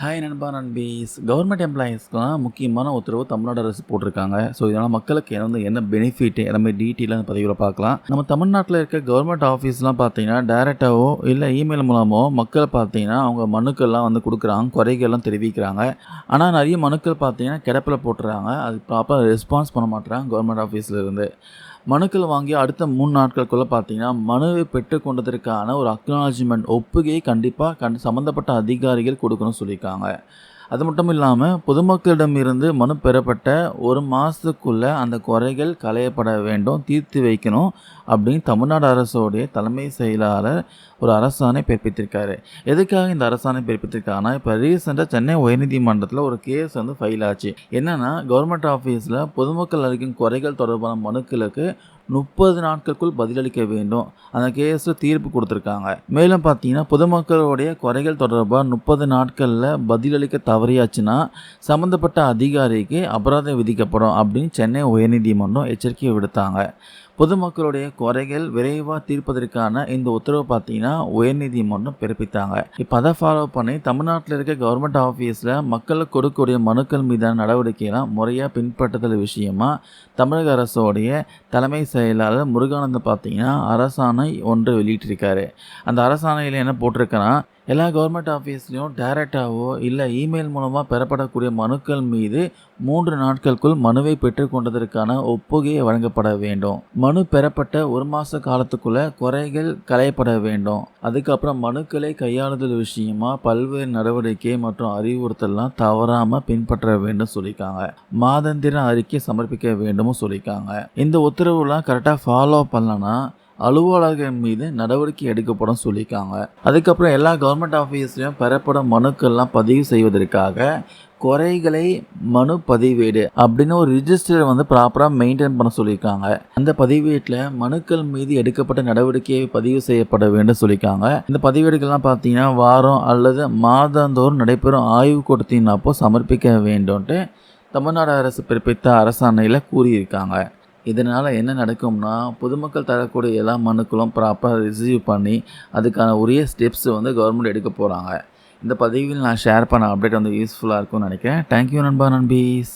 Hi நண்பா நண்பீஸ். Government எம்ப்ளாயீஸ்க்குலாம் முக்கியமான உத்தரவு தமிழ்நாடு அரசு போட்டிருக்காங்க. ஸோ இதனால் மக்களுக்கு என்ன வந்து என்ன பெனிஃபிட் எல்லாமே டீட்டெயிலாக அந்த பதிவில் பார்க்கலாம். நம்ம தமிழ்நாட்டில் இருக்க கவர்மெண்ட் ஆஃபீஸ்லாம் பார்த்தீங்கன்னா டேரெக்டாவோ இல்லை இமெயில் மூலமோ மக்களை பார்த்தீங்கன்னா அவங்க மனுக்கள்லாம் வந்து கொடுக்குறாங்க குறைகள்லாம் தெரிவிக்கிறாங்க. ஆனால் நிறைய மனுக்கள் பார்த்தீங்கன்னா கிடப்பில் போட்டுறாங்க. அது ப்ராப்பராக ரெஸ்பான்ஸ் பண்ண மாட்டுறாங்க கவர்மெண்ட் ஆஃபீஸில் இருந்து. மனுக்கள் வாங்கி அடுத்த மூணு நாட்களுக்குள்ளே பார்த்தீங்கன்னா மனுவை பெற்றுக்கொண்டதற்கான ஒரு அக்னாலஜ்மெண்ட் ஒப்புகையை கண்டிப்பாக கண் சம்மந்தப்பட்ட அதிகாரிகள் கொடுக்கணும்னு சொல்லியிருக்காங்க. அது மட்டும் இல்லாமல் பொதுமக்களிடமிருந்து மனு பெறப்பட்ட ஒரு மாதத்துக்குள்ளே அந்த குறைகள் களையப்பட வேண்டும் தீர்த்து வைக்கணும். அப்படின்னு தமிழ்நாடு அரசோடைய தலைமை செயலாளர் ஒரு அரசாணை பிறப்பித்திருக்காரு. எதுக்காக இந்த அரசாணை பிறப்பித்திருக்காங்கன்னா இப்போ ரீசெண்டாக சென்னை உயர்நீதிமன்றத்தில் ஒரு கேஸ் வந்து ஃபைல் ஆச்சு. என்னென்னா கவர்மெண்ட் ஆஃபீஸில் பொதுமக்கள் அளிக்கும் குறைகள் தொடர்பான மனுக்களுக்கு முப்பது நாட்களுக்குள் பதிலளிக்க வேண்டும். அந்த கேஸில் தீர்ப்பு கொடுத்துருக்காங்க. மேலும் பார்த்தீங்கன்னா பொதுமக்களுடைய குறைகள் தொடர்பாக முப்பது நாட்களில் பதிலளிக்க தவறியாச்சுன்னா சம்மந்தப்பட்ட அதிகாரிக்கு அபராதம் விதிக்கப்படும் அப்படின்னு சென்னை உயர்நீதிமன்றம் எச்சரிக்கை விடுத்தாங்க. பொதுமக்களுடைய குறைகள் விரைவாக தீர்ப்பதற்கான இந்த உத்தரவு பார்த்தீங்கன்னா உயர்நீதிமன்றம் பிறப்பித்தாங்க. இப்போ அதை ஃபாலோ பண்ணி தமிழ்நாட்டில் இருக்க கவர்மெண்ட் ஆஃபீஸில் மக்களுக்கு கொடுக்கக்கூடிய மனுக்கள் மீதான நடவடிக்கையெல்லாம் முறையாக பின்பற்றுதல் விஷயமா தமிழக அரசோடைய தலைமை செயலாளர் முருகானந்தம் பார்த்தீங்கன்னா அரசாணை ஒன்று வெளியிட்டிருக்காரு. அந்த அரசாணையில் என்ன போட்டிருக்கேன்னா எல்லா கவர்மெண்ட் ஆஃபீஸ்லேயும் டேரெக்டாகவோ இல்லை இமெயில் மூலமாக பெறப்படக்கூடிய மனுக்கள் மீது மூன்று நாட்களுக்குள் மனுவை பெற்றுக்கொண்டதற்கான ஒப்புகையை வழங்கப்பட வேண்டும். மனு பெறப்பட்ட ஒரு மாத காலத்துக்குள்ளே குறைகள் களையப்பட வேண்டும். அதுக்கப்புறம் மனுக்களை கையாளுதல் விஷயமா பல்வேறு நடவடிக்கை மற்றும் அறிவுறுத்தல்லாம் தவறாமல் பின்பற்ற வேண்டும் சொல்லியிருக்காங்க. மாதந்திர அறிக்கை சமர்ப்பிக்க வேண்டும் சொல்லியிருக்காங்க. இந்த உத்தரவுலாம் கரெக்டாக ஃபாலோ பண்ணலன்னா அலுவலகம் மீது நடவடிக்கை எடுக்கப்படும் சொல்லியிருக்காங்க. அதுக்கப்புறம் எல்லா கவர்மெண்ட் ஆஃபீஸ்லையும் பெறப்படும் மனுக்கள்லாம் பதிவு செய்வதற்காக குறைகளை மனு பதிவேடு அப்படின்னு ஒரு ரிஜிஸ்டரை வந்து ப்ராப்பராக மெயின்டைன் பண்ண சொல்லியிருக்காங்க. அந்த பதிவேட்டில் மனுக்கள் மீது எடுக்கப்பட்ட நடவடிக்கையை பதிவு செய்யப்பட வேண்டும் சொல்லியிருக்காங்க. இந்த பதிவேடுகள்லாம் பார்த்தீங்கன்னா வாரம் அல்லது மாதந்தோறும் நடைபெறும் ஆய்வு கூட்டத்தின் அப்போ சமர்ப்பிக்க வேண்டும்ன்ட்டு தமிழ்நாடு அரசு பிறப்பித்த அரசாணையில் கூறியிருக்காங்க. இதனால் என்ன நடக்கும்னா பொதுமக்கள் தரக்கூடிய எல்லா மனுக்களும் ப்ராப்பராக ரிசீவ் பண்ணி அதுக்கான உரிய ஸ்டெப்ஸ் வந்து கவர்மெண்ட் எடுக்க போகிறாங்க இந்த பதிவில் நான் ஷேர் பண்ண அப்டேட் வந்து யூஸ்ஃபுல்லாக இருக்கும்னு நினைக்கிறேன். தேங்க்யூ நண்பா நண்பீஸ்.